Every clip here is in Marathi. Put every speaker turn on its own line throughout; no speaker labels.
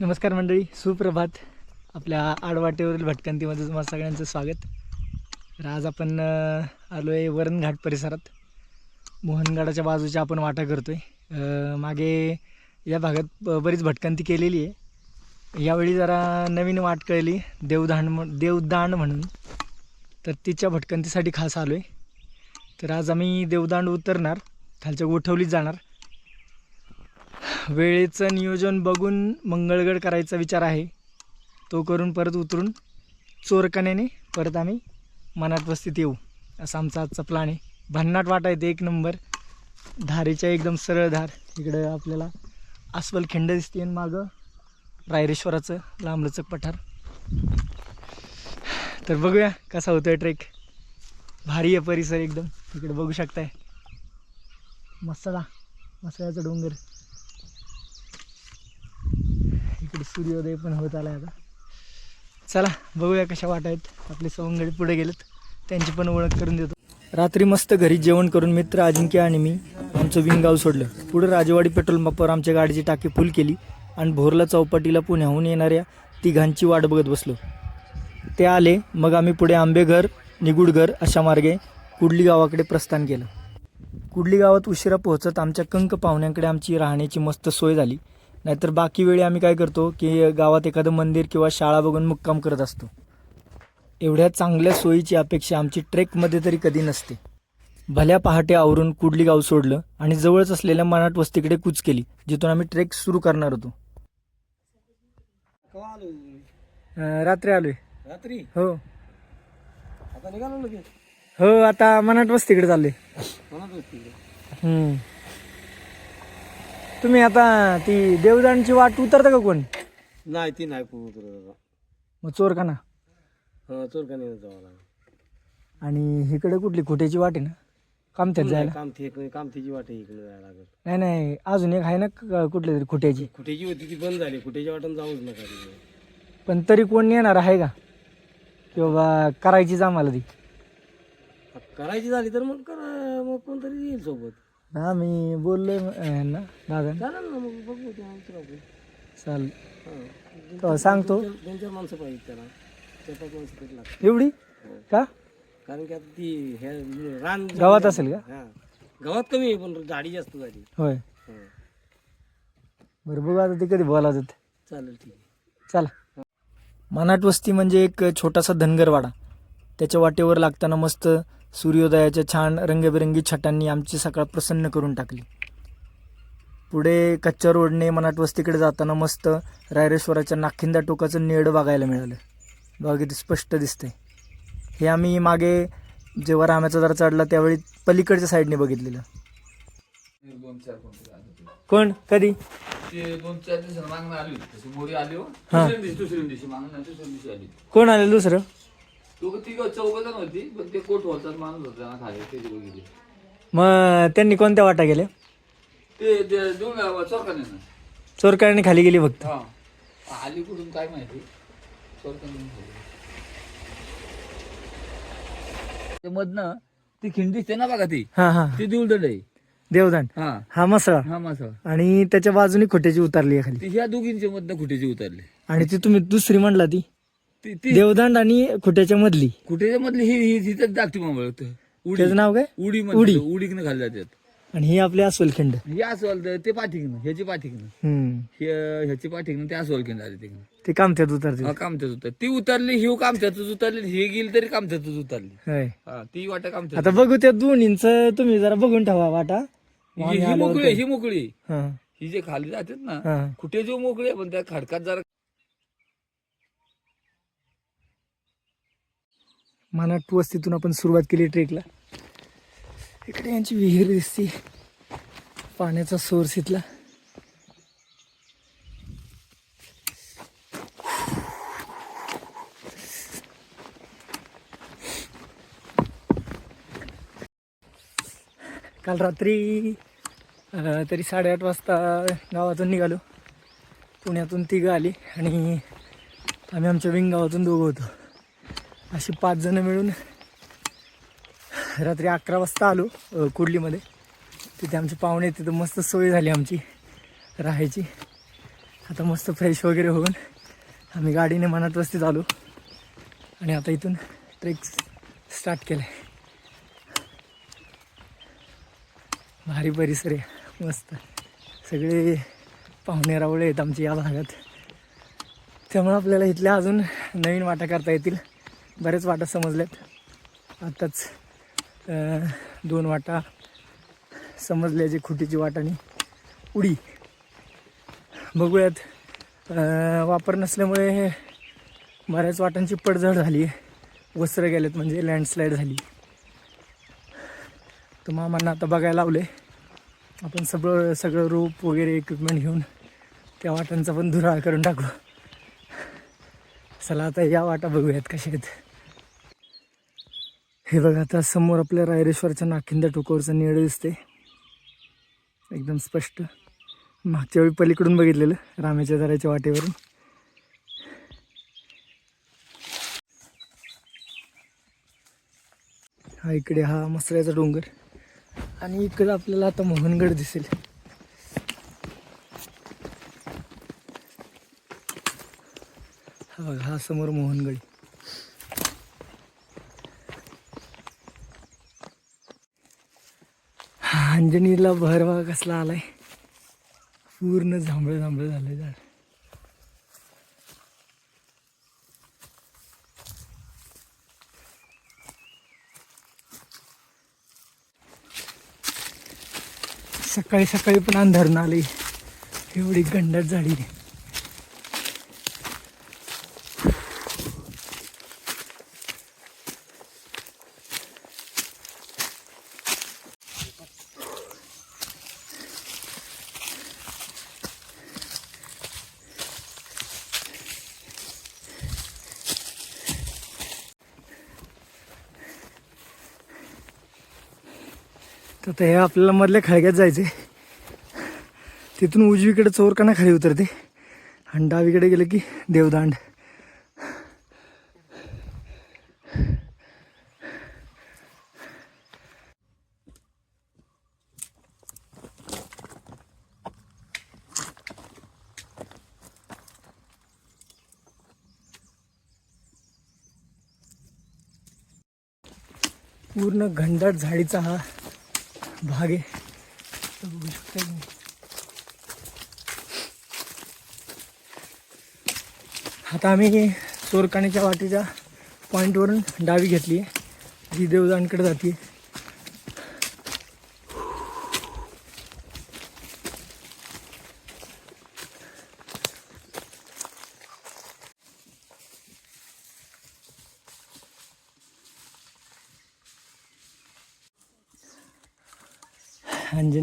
नमस्कार मंडळी सुप्रभात. आपल्या आडवाटेवरील भटकंतीमध्ये तुम्हाला सगळ्यांचं स्वागत. तर आज आपण आलो आहे वरणघाट परिसरात. मोहनगडाच्या बाजूच्या आपण वाटा करतो आहे मागे या भागात ब- बरीच भटकंती केलेली आहे. यावेळी जरा नवीन वाट कळली देवदांड देवदांड म्हणून. तर तिच्या भटकंतीसाठी खास आलो आहे तर आज आम्ही देवदांड उतरणार खालच्या गोठवलीत जाणार. वेळेचं नियोजन बघून मंगळगड करायचा विचार आहे. तो करून परत उतरून चोरकण्याने परत आम्ही मनात वस्तीत येऊ. असा आमचा आजचा प्लॅन आहे. भन्नाट वाटा येते एक नंबर धारेच्या एकदम सरळ धार. इकडं आपल्याला अस्वल खिंड दिसते आणि मागं रायरेश्वराचं लांबलचक पठार. तर बघूया कसा होतोय ट्रेक भारी आहे परिसर एकदम. इकडे बघू शकताय. मसाला मसाल्याचा डोंगर. इकडे सूर्योदय पण होत आला आता. चला बघूया कशा वाटायत आहेत. आपले सवंगडी पुढे गेलेत. त्यांची पण ओळख करून देतो. रात्री मस्त घरी जेवण करून मित्र अजिंक्य आणि मी आमचं विंगाव सोडलं. पुढे राजवाडी पेट्रोल पंपावर आमच्या गाडीची टाकी फुल केली आणि भोरला चौपाटीला पुण्याहून येणाऱ्या तिघांची वाट बघत बसलो. ते आले मग आम्ही पुढे आंबेघर निगुडघर अशा मार्गे कुडली गावाकडे प्रस्थान केलं. कुडली गावात उशिरा पोहोचत आमच्या कंक पाहुण्यांकडे आमची राहण्याची मस्त सोय झाली. नाहीतर बाकी वेळी आम्ही काय करतो की गावात एखादं मंदिर किंवा शाळा बघून मुक्काम करत असतो. एवढ्या चांगल्या सोयीची अपेक्षा आमची ट्रेकमध्ये तरी कधी नसते. भल्या पहाटे आवरून कुडली गाव सोडलं आणि जवळच असलेल्या मनाट वस्तीकडे कूच केली जिथून आम्ही ट्रेक सुरू करणार होतो. रात्री आलोय.
रात्री?
हो.
आता निघालो लगेच?
हो आता मनाट वस्तीकडे चाललोय. हम्म. तुम्ही आता ती देवदांची वाट उतरता का कोण?
नाही ती नाही पूर्ण उतरत
मग चोरखाना.
हा जावं लागेल.
आणि इकडे कुठली? खोट्याची वाट आहे ना? कामत्यात जायला?
कामथीची वाट आहे इकडे जायला लागेल.
नाही नाही अजून एक आहे ना क- कुठली तरी खोट्याची?
कुठेची होती ती बंद झाली. कुठेच्या वाटून जाऊच नका
पण तरी कोण येणार आहे का? की बाबा करायचीच आम्हाला ती.
करायची झाली तर मग करा मग कोणतरी येईल सोबत.
हा मी बोललोय म- अं, ना दादा.
चालेल ना मग बघू.
चाल.
हा.
सांगतो.
दोन- दोन चार माणसं पाहिजे त्याला. चार पाच माणसं तरी लागतात.
एवढी. का?
कारण की आता ती हे रान
गावात असेल का?
हा. गावात कमी आहे पण झाडी जास्त झाली.
होय.
हा.
बरं बघू आता ते कधी बोलावत होते
चालेल ठीक आहे.
चला. मनाट वस्ती म्हणजे एक छोटासा धनगरवाडा. त्याच्या वाटेवर लागताना मस्त सूर्योदयाच्या छान रंगबिरंगी छटांनी आमची सकाळ प्रसन्न करून टाकली. पुढे कच्च्या रोडने मनाट वस्तीकडे जाताना मस्त रायरेश्वराच्या नाखिंदा टोकाचं नेड बघायला मिळालं. बघा किती स्पष्ट दिसतंय. हे आम्ही मागे जेव्हा रामाचा जरा चढला त्यावेळी पलीकडच्या साईडने बघितलेलं.
आले.
कोण? कधी?
ते दोन चार दिवसांना मागणं आली होती. तशी मोरी आली. दुसऱ्या दिवशी दुसऱ्या दिवशी मागणं दुसऱ्या दिवशी आली
कोण आलेलं दुसरं?
तो ती चौघ जण होती पण ते कोट होतात माणूस होता ना खाली ते बघितले
मग त्यांनी कोणत्या वाटा गेल्या
ते ते दोन
खाली गेली फक्त.
हा. आली कुठून काय माहिती? चौकाने ते मधनं ती खिंड दिसते ना बघा ती.
हा हा.
ती दिवदंड आहे.
देवदान
हा.
हा मसळा.
हा मासा
आणि त्याच्या बाजूने खोट्याची उतारली आहे खाली.
ती ह्या दोघींच्या मधनं कुठेची उतरली.
आणि ती तुम्ही दुसरी म्हणला ती?
ती ती
देवदांड आणि खोट्याच्या मधली.
कुठेच्या मधली ही ही तिथं दाखती मावळ उडी.
त्याचं नाव काय?
उडी
उडी.
म्हणतात उडीकनं खाली जातात
आणि ही आपली अस्वलखिंड.
हे अस्वल ते पाठीकनं ह्याची पाठीकनं.
हम्म.
हे ह्याची पाठीकनं ते अस्वल केलं आले तिकडं.
ते कामत्यात उतरते
हा उतर. ती उतरली ही कामत्यातच उतरली हे गेली तरी कामत्यातच उतरली.
होय.
हा ती वाटा कामत्यात
आता बघू त्या दोन्हींच तुम्ही जरा बघून ठेवा वाटा.
ही ही मोकळी आहे, ही मोकळी आहे.
हा.
ही जे खाली जातात ना
हा.
कुठे जो मोकळी आहे पण त्या खडकात जरा
मनाट वस्तीतून आपण सुरुवात केली ट्रेकला. इकडे यांची विहीर दिसते. पाण्याचा सोर्स इथला. काल रात्री तरी साडेआठ वाजता गावातून निघालो. पुण्यातून तिघं आली आणि आम्ही आमच्या विंग गावातून दोघं होतो. अशी पाच जणं मिळून रात्री अकरा वाजता आलो कुर्लीमध्ये. तिथे आमचे पाहुणे तिथं मस्त सोय झाली आमची राहायची. आता मस्त फ्रेश वगैरे होऊन आम्ही गाडीने मनात वस्तीत आलो. आणि आता इथून ट्रेक स्टार्ट केलं आहे भारी परिसर आहे मस्त. सगळे पाहुणे रावळे आहेत आमचे या भागात. त्यामुळे आपल्याला इथल्या अजून नवीन वाटा करता येतील. बरेच वाटा समजल्यात आत्ताच दोन वाटा समजल्या जे खुटीची वाट आणि उडी. बघूयात वापर नसल्यामुळे बऱ्याच वाटांची पडझड झाली आहे. वस्त्र गेलेत म्हणजे लँडस्लाईड झाली. तर मामांना आता बघायला लावले आपण सगळं सगळं रोप वगैरे इक्विपमेंट घेऊन त्या वाटांचा पण धुराळ करून टाकू. चला आता या वाटा बघूयात कशा आहेत. हे बघा आता समोर आपल्या रायरेश्वरच्या नाखिंदा टोकावरचं निळ दिसते एकदम स्पष्ट. मागच्या वेळी पलीकडून बघितलेलं रामेच्या दाराच्या वाटेवरून. हा इकडे हा मसऱ्याचा डोंगर. आणि इकडं आपल्याला आता मोहनगड दिसेल. हा बघा हा समोर मोहनगड हा अंजनीला भरवा कसला आलाय? पूर्ण झांबळ झांबळ झालंय झाड. सकाळी सकाळी पण अंधारून आली. एवढी गंडत झाडी तर ते आपल्याला मधल्या खळग्यात जायचे तिथून उजवीकडे चोरकाना खाली उतरते. आणि डावीकडे गेलं की देवदांड. पूर्ण घनदाट झाडीचा हा भाग. आहे तर बघू शकता तुम्ही. आता आम्ही चोरकाण्याच्या वाटेच्या पॉईंटवरून डावी घेतली आहे जी देवदानकडे जाते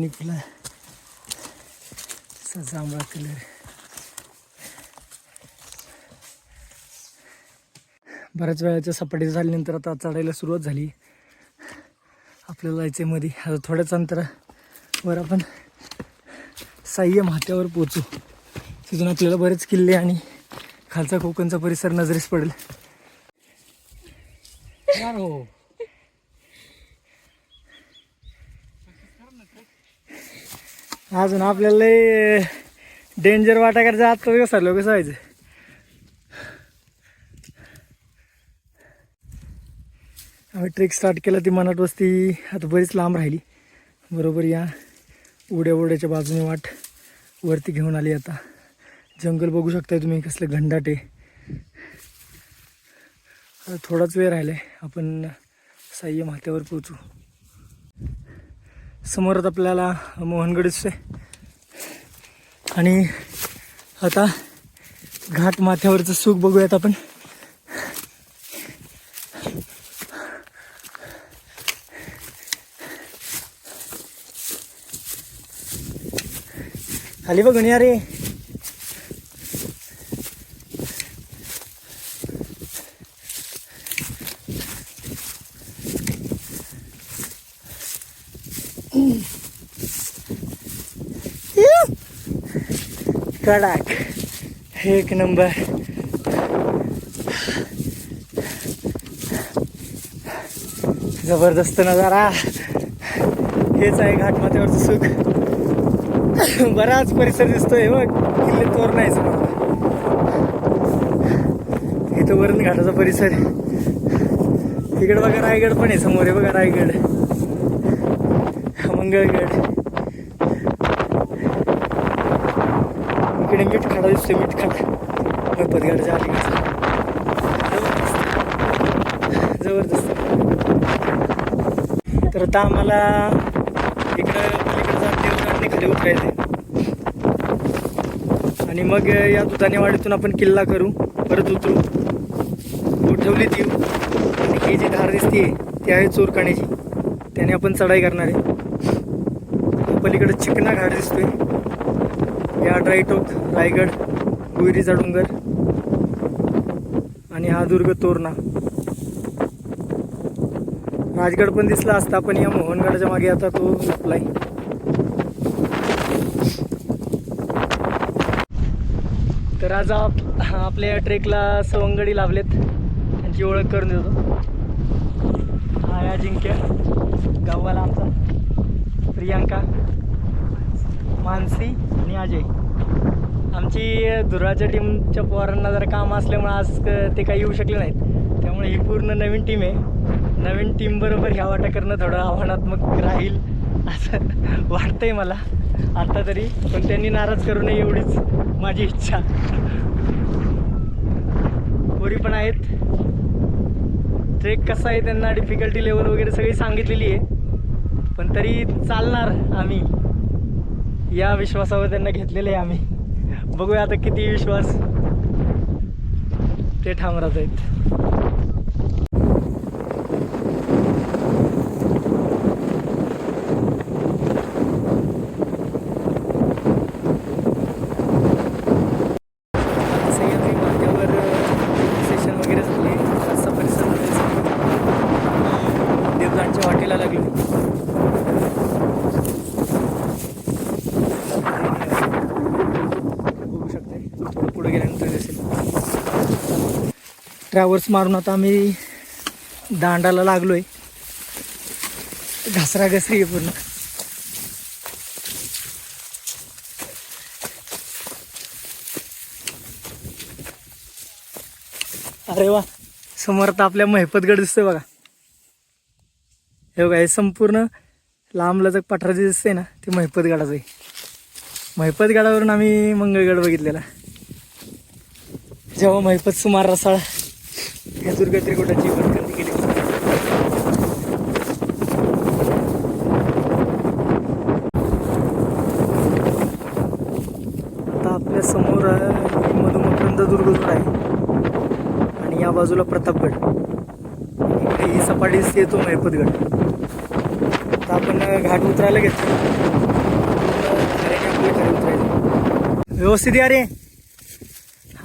अंजनी फुलं असा जांभळा कलर बऱ्याच वेळाच्या सपाटी झाल्यानंतर आता चढायला सुरुवात झाली. आपल्याला जायचं मध्ये आता थोड्याच अंतरावर आपण साह्य माथ्यावर पोचू तिथून आपल्याला बरेच किल्ले आणि खालचा कोकणचा परिसर नजरेस पडेल. हो. अजून आपल्याला लय डेंजर वाटाकडे करायचं आत्ता कसं चाललो कसं व्हायचं आम्ही ट्रेक स्टार्ट केला ती मनाट वस्ती. आता बरीच लांब राहिली. बरोबर या. उड्या उड्याच्या बाजूने वाट. वरती घेऊन आली आता. जंगल बघू शकताय तुम्ही कसलं घंडाटे. आता थोडाच वेळ राहिला आहे आपण साह्य माथ्यावर पोचू समोरच आपल्याला मोहनगड दिसतोय. आणि आता घाट माथ्यावरचं सुख बघूयात आपण. खाली बघून या रे. कडाक एक नंबर. जबरदस्त नजारा. हेच आहे घाटमाथ्यावरचं सुख. बराच परिसर दिसतोय बघ. किल्ले तोर नाही इथं वरण घाटाचा परिसर. आहे. बघा रायगड पण आहे. समोर आहे बघा रायगड. मंगळगड. इकडे मीठ खाडा दिसतोय मीठ खाडा गणपतगडच्या अलीकडचा जबरदस्त तर आता आम्हाला इकडं पलीकडचा देवगडने खाली उतरायचं आणि मग या दुधानेवाडीतून आपण किल्ला करू परत उतरू उठवली ती आणि ही जी धार दिसते ती आहे चोरकाण्याची त्याने आपण चढाई करणार आहे पलीकडे चिकना घाट दिसतोय या ड्रायटोक रायगड गुहिरीचा डोंगर आणि हा दुर्ग तोरणा. राजगड पण दिसला असता पण या मोहनगडाच्या मागे आता तो लपलाय तर आज आप आपल्या या ट्रेकला सवंगडी लाभलेत. त्यांची ओळख करून देतो. हा या अजिंक्य गाववाला आमचा. प्रियांका मानसी आणि अजय. आमची धुराच्या टीमच्या पोरांना जरा काम असल्यामुळे आज ते काही येऊ शकले नाहीत. त्यामुळे ही पूर्ण नवीन टीम आहे. नवीन टीम बरोबर ह्या वाटा करणं थोडं आव्हानात्मक राहील असं वाटतंय मला. आता तरी पण त्यांनी नाराज करू नये एवढीच माझी इच्छा. पोरी पण आहेत. ट्रेक कसा आहे त्यांना डिफिकल्टी लेवल वगैरे सगळी सांगितलेली आहे. पण तरी चालणार आम्ही. या विश्वासावर त्यांना घेतलेलं आहे आम्ही. बघूया आता किती विश्वास ते ठाम आहेत सह्याद्री माथ्यावर सेशन वगैरे झाले असा परिसर वगैरे झाला. देवदांच्या वाटेला लागलो बघू शकते थोडं पुढे गेल्यानंतर दिसेल ट्रॅव्हल्स मारून आता आम्ही दांडाला लागलोय. घसरा घसरी आहे पूर्ण. अरे वा समोर आता आपल्या महिपतगड दिसतोय बघा. हे बघा हे संपूर्ण लांबलचक पठार जे दिसतंय ना ते महिपतगडाचं आहे. महिपतगडावरून आम्ही मंगळगड बघितलेला. जेव्हा महिपत सुमार रसाळ दुर्ग त्रिकुटाची भटकंती केली. आता आपल्यासमोर आहे दुर्ग मधुमकरंद आहे. आणि या बाजूला प्रतापगड. इकडे ही सपाटीस येतो तो आता आपण घाट उतरायला घेतो आपल्या उतरायचं व्यवस्थित या रे.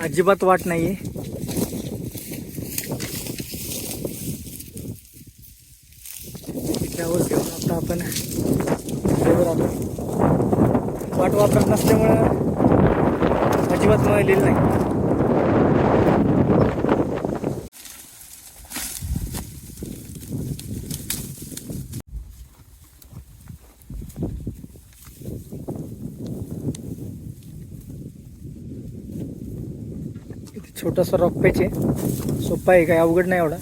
अजिबात वाट नाहीये. आहे पण वाट वापरत नसल्यामुळं अजिबात मिळालेलं नाही. छोटासा रॉक पॅच आहे. सोपा आहे काय अवघड नाही एवढा.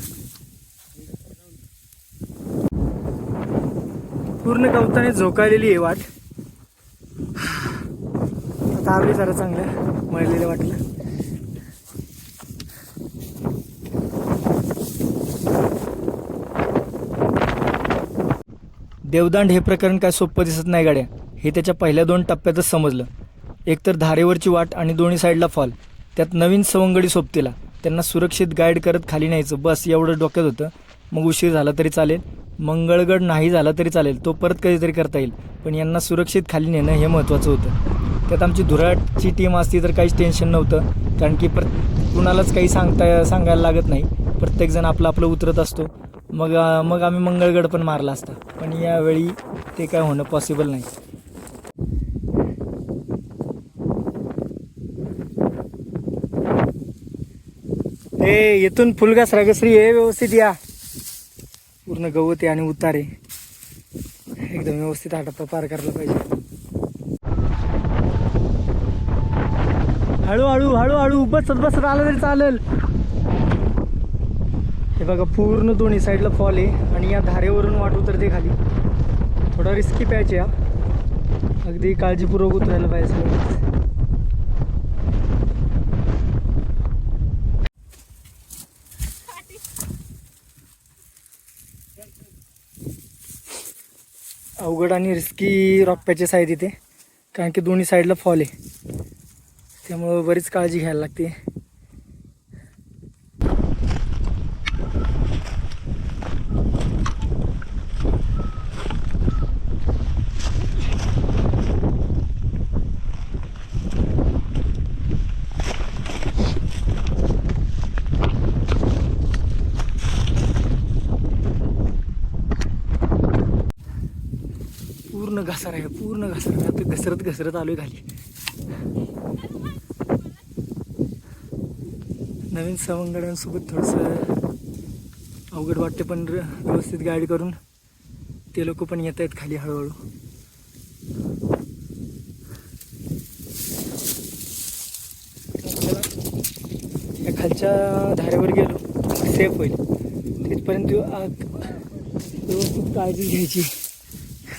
पूर्ण गवताने झोकाळलेली आहे वाट. आता आली जरा चांगलं मळलेलं वाटलं. देवदांड हे प्रकरण काय सोपं दिसत नाही गाड्या. हे त्याच्या पहिल्या दोन टप्प्यातच समजलं. एकतर धारेवरची वाट आणि दोन्ही साईडला फॉल. त्यात नवीन सवंगडी सोबतीला. त्यांना सुरक्षित गाईड करत खाली न्यायचं. बस एवढं डोक्यात होतं. मग उशीर झाला तरी चालेल. मंगळगड नाही झाला तरी चालेल तो परत कधीतरी करता येईल. पण यांना सुरक्षित खाली नेणं हे महत्त्वाचं होतं. त्यात आमची धुराटची टीम असती तर काहीच टेन्शन नव्हतं. कारण की प्र कुणालाच काही सांगता सांगायला लागत नाही. प्रत्येकजण आपलं आपलं उतरत असतो. मग मग आम्ही मंगळगड पण मारला असता. पण यावेळी ते काय होणं पॉसिबल नाही. ए येथून फुलगास रागश्री हे व्यवस्थित या. पूर्ण गवत आहे आणि उतारे एकदम व्यवस्थित आटापा पार करायला पाहिजे. हळूहळू हळूहळू बसत बसत आलं तरी चालेल. हे बघा पूर्ण दोन्ही साईडला फॉल आहे आणि या धारेवरून वाट उतरते खाली. थोडा रिस्की प्यायचे या अगदी काळजीपूर्वक उतरायला पाहिजे अवघड आणि रिस्की रॉक साईड इथे कारण की दोन्ही साईडला फॉल आहे. त्यामुळं बरीच काळजी घ्यायला लागते पूर्ण घसारा आहे पूर्ण घसारा आता घसरत घसरत आलोय खाली. नवीन सवंगड्यांसोबत थोडंसं अवघड वाटते पण व्यवस्थित गाईड करून ते लोक पण येत आहेत खाली हळूहळू. या खालच्या धारेवर गेलो सेफ होईल. तिथपर्यंत आग- व्यवस्थित काळजी घ्यायची.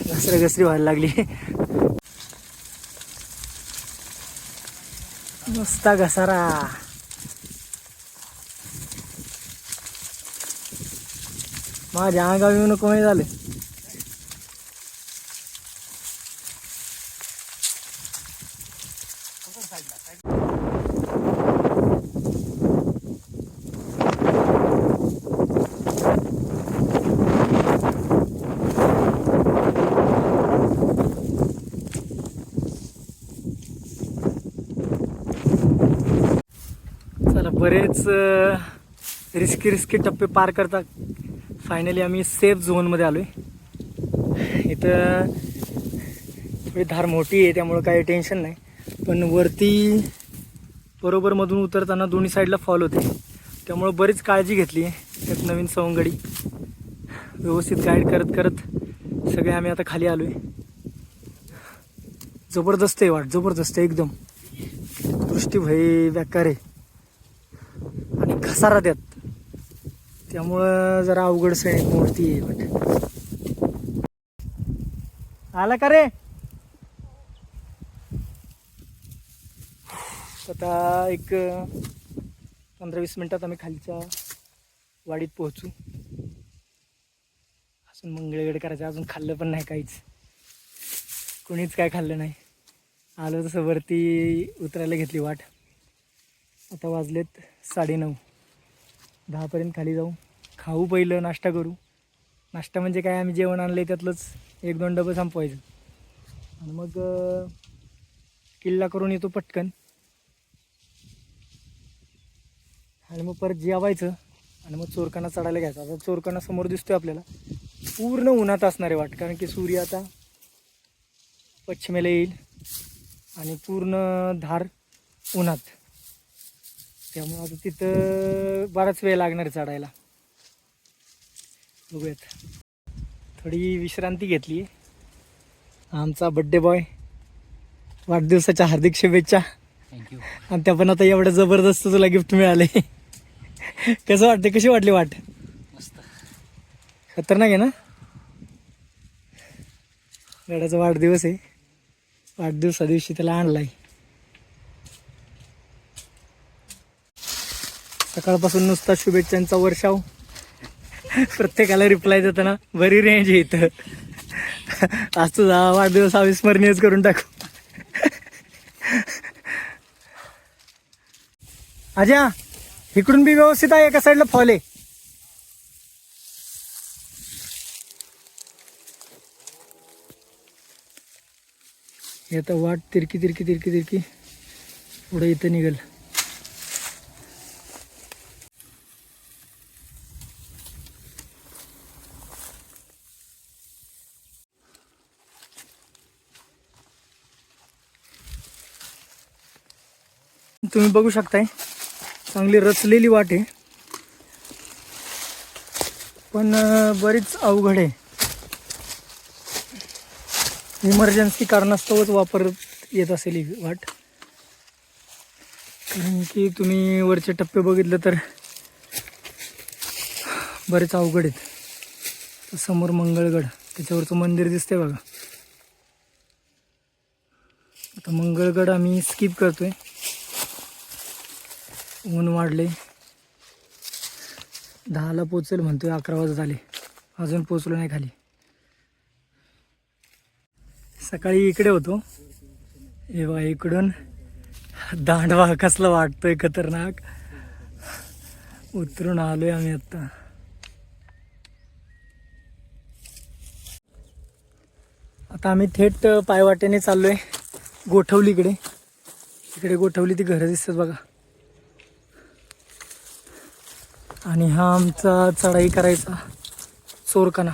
घसरा घसरी व्हायला लागली. नुसता घसारा माझ्या अंगावर येऊ नको नाही चला बरेच रिस्की रिस्की टप्पे पार करता. फायनली आम्ही सेफ झोनमध्ये आलो आहे इथं थोडी धार मोठी आहे त्यामुळं काही टेन्शन नाही. पण वरती बरोबर मधून उतरताना दोन्ही साईडला फॉल होते. त्यामुळं बरीच काळजी घेतली आहे त्यात नवीन सवंगडी. व्यवस्थित गाईड करत करत सगळे आम्ही आता खाली आलो आहे जबरदस्त आहे वाट जबरदस्त आहे एकदम. दृष्टी भय व्याकार आहे. घसारा देत. त्यामुळं जरा अवघड सैनिक मूर्ती आहे बट. आला का रे? आता एक पंधरा वीस मिनिटात आम्ही खालच्या वाडीत पोहोचू. अजून मंगळवेड करायचं अजून खाल्लं पण नाही काहीच. कोणीच काय खाल्लं नाही. आलो तसं वरती उतरायला घेतली वाट. आता वाजलेत साडेनऊ. दहापर्यंत खाली जाऊ. खाऊ पहिलं नाश्ता करू. नाश्ता म्हणजे काय? आम्ही जेवण आणलं आहे त्यातलंच एक दोन डबं संपवायचं. आणि मग किल्ला करून येतो पटकन. आणि मग परत जेवायचं. आणि मग चोरकांना चढायला घ्यायचं. आता चोरकांना समोर दिसतोय आपल्याला. पूर्ण उन्हात असणारे वाट. कारण की सूर्य आता पश्चिमेला येईल. आणि पूर्ण धार उन्हात. त्यामुळे आता तिथं बराच वेळ लागणार चढायला. बघूयात. थोडी विश्रांती घेतली आमचा बड्डे बॉय वाढदिवसाच्या हार्दिक शुभेच्छा.
थँक्यू
आणि त्या पण आता एवढं जबरदस्त तुला गिफ्ट मिळाले. कसं वाटते कशी वाटली वाट?
मस्त.
खतरनाक आहे ना? गड्याचा वाढदिवस आहे. वाढदिवसा दिवशी त्याला आणलाय. सकाळपासून नुसता शुभेच्छांचा वर्षाव. प्रत्येकाला रिप्लाय देताना बरी रेंज आहे इथं. आज तुझा वाढदिवस अविस्मरणीयच करून टाकू. अजा इकडून बी व्यवस्थित आहे एका साईडला फॉल आहे. हे आता वाट तिरकी तिरकी तिरकी तिरकी. पुढे इथं निघल. तुम्ही बघू शकताय. चांगली रचलेली वाट आहे. पण बरीच अवघड आहे. इमर्जन्सी कारणास्तवच वापर येत असेल ही वाट. कारण की तुम्ही वरचे टप्पे बघितलं तर बरेच अवघड आहेत. समोर मंगळगड त्याच्यावरचं मंदिर दिसते बघा. आता मंगळगड आम्ही स्किप करतोय. ऊन वाढले. दहाला पोचेल म्हणतोय अकरा वाजत झाले. अजून पोचलो नाही खाली. सकाळी इकडे होतो. हे बा इकडून दांडवा कसला वाटतोय खतरनाक. उतरून आलोय आम्ही आता. आता आम्ही थेट पायवाटेने चाललोय गोठवलीकडे. इकडे गोठवली ती घरं दिसतात बघा. आणि हा आमचा चढाई करायचा चोरकणा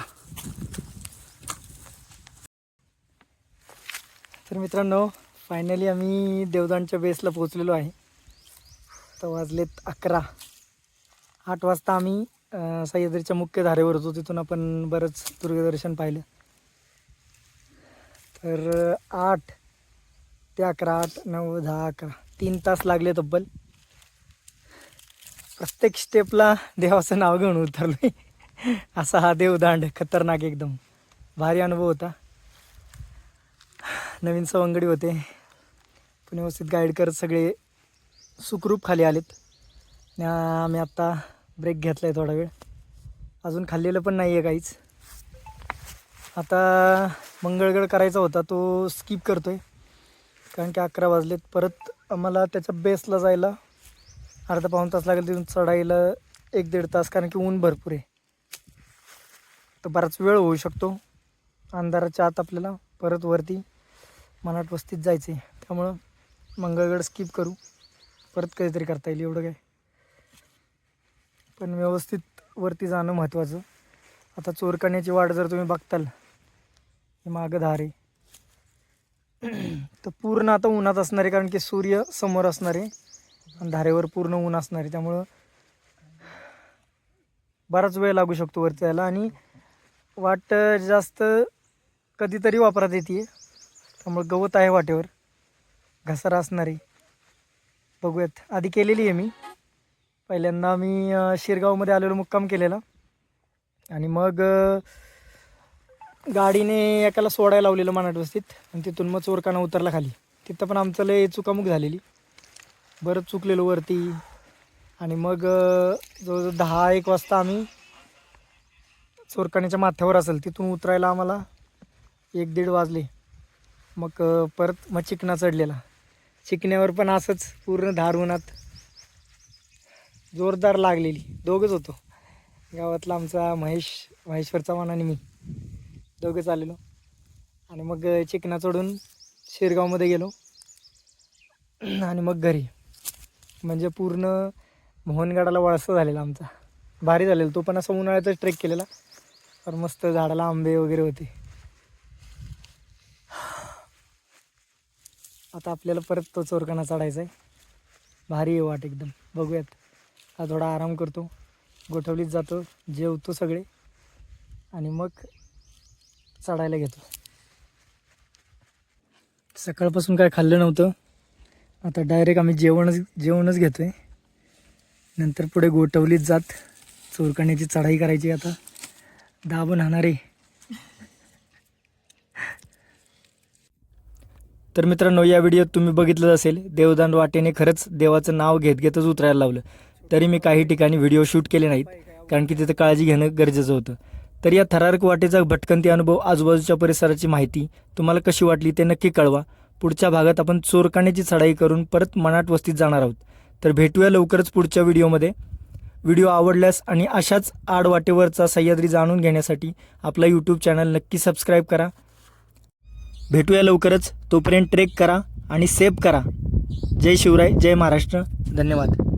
तर मित्रांनो फायनली आम्ही देवदानच्या बेसला पोचलेलो आहे. तर वाजलेत अकरा. आठ वाजता आम्ही सह्याद्रीच्या मुख्य धारेवर होतो. तिथून आपण बरंच दुर्गदर्शन पाहिलं. तर आठ ते अकरा आठ नऊ दहा अकरा. तीन तास लागले तब्बल. प्रत्येक स्टेपला देवाचं नाव घेऊन उतरलो असा हा देवदांड खतरनाक एकदम. भारी अनुभव होता. नवीन सवंगडी होते. पण व्यवस्थित गाईड करत सगळे सुखरूप खाली आलेत. आम्ही आत्ता ब्रेक घेतला आहे थोडा वेळ. अजून खाल्लेलं पण नाही आहे काहीच. आता मंगळगड करायचा होता तो स्किप करतो आहे कारण की अकरा वाजलेत. परत आम्हाला त्याच्या बेसला जायला अर्धा पाऊण तास लागेल तिथून चढायला एक दीड तास कारण की ऊन भरपूर आहे. तर बराच वेळ होऊ शकतो. अंधाराच्या आत आपल्याला परत वरती मनाट वस्तीत जायचं आहे त्यामुळं मंगळगड स्किप करू. परत काहीतरी करता येईल एवढं काय. पण व्यवस्थित वरती जाणं महत्त्वाचं आता चोरकाण्याची वाट जर तुम्ही बघताल हे मागं धार आहे. तर पूर्ण आता उन्हात असणार आहे कारण की सूर्य समोर असणार आहे. धारेवर पूर्ण ऊन असणार आहे त्यामुळं बराच वेळ लागू शकतो वरती यायला. आणि वाट जास्त कधीतरी वापरात येते. त्यामुळे गवत आहे वाटेवर. घसारा असणारी बघूयात. आधी केलेली आहे मी. पहिल्यांदा मी शिरगावमध्ये आलेलो मुक्काम केलेला. आणि मग गाडीने एकाला सोडायला लावलेलं मनाट वस्तीत आणि तिथून मग चोरकाना उतरला खाली. तिथं पण आमचं लय चुकामुक झालेली. बरंच चुकलेलो वरती. आणि मग जवळजवळ दहा एक वाजता आम्ही चोरकाण्याच्या माथ्यावर असेल तिथून उतरायला आम्हाला एक दीड वाजले. मग परत मग चिकना चढलेला. चिकण्यावर पण असंच पूर्ण धार उन्हात जोरदार लागलेली. दोघंच होतो. गावातला आमचा महेश महेश्वरचा मान आणि मी. दोघंच आलेलो आणि मग चिकना चढून शिरगावमध्ये गेलो. आणि मग घरी. म्हणजे पूर्ण मोहनगडाला वळसा झालेला आमचा. भारी झालेला. तो पण असं उन्हाळ्यातच ट्रेक केलेला. तर मस्त झाडाला आंबे वगैरे होते. आता आपल्याला परत तो चोरकाना चढायचा आहे. भारी आहे वाट एकदम. बघूयात. हा थोडा आराम करतो. गोठवलीत जातो. जेवतो सगळे. आणि मग चढायला घेतो. सकाळपासून काय खाल्लं नव्हतं. आता डायरेक्ट आम्ही जेवणच जेवणच घेतो आहे नंतर पुढे गोठवलीत जात. चोरकण्याची चढाई करायची आता. दाबून हाणारे आहे. तर मित्रांनो या व्हिडिओत तुम्ही बघितलं असेल देवदान वाटेने खरंच देवाचं नाव घेत घेतच उतरायला लावलं. तरी मी काही ठिकाणी व्हिडिओ शूट केले नाहीत कारण की तिथं काळजी घेणं गरजेचं होतं. तर या थरारक वाटेचा भटकंती अनुभव आजूबाजूच्या परिसराची माहिती तुम्हाला कशी वाटली ते नक्की कळवा. पुढच्या भागात आपण चोरकाण्याची चढाई करून परत मनाट वस्तीत जाणार आहोत. तर भेटूया लवकरच पुढच्या व्हिडिओमध्ये. व्हिडिओ आवडल्यास आणि अशाच आडवाटेवरचा सह्याद्री जाणून घेण्यासाठी आपला यूट्यूब चॅनल नक्की सबस्क्राईब करा. भेटूया लवकरच. तोपर्यंत ट्रेक करा आणि सेव्ह करा. जय शिवराय जय महाराष्ट्र. धन्यवाद.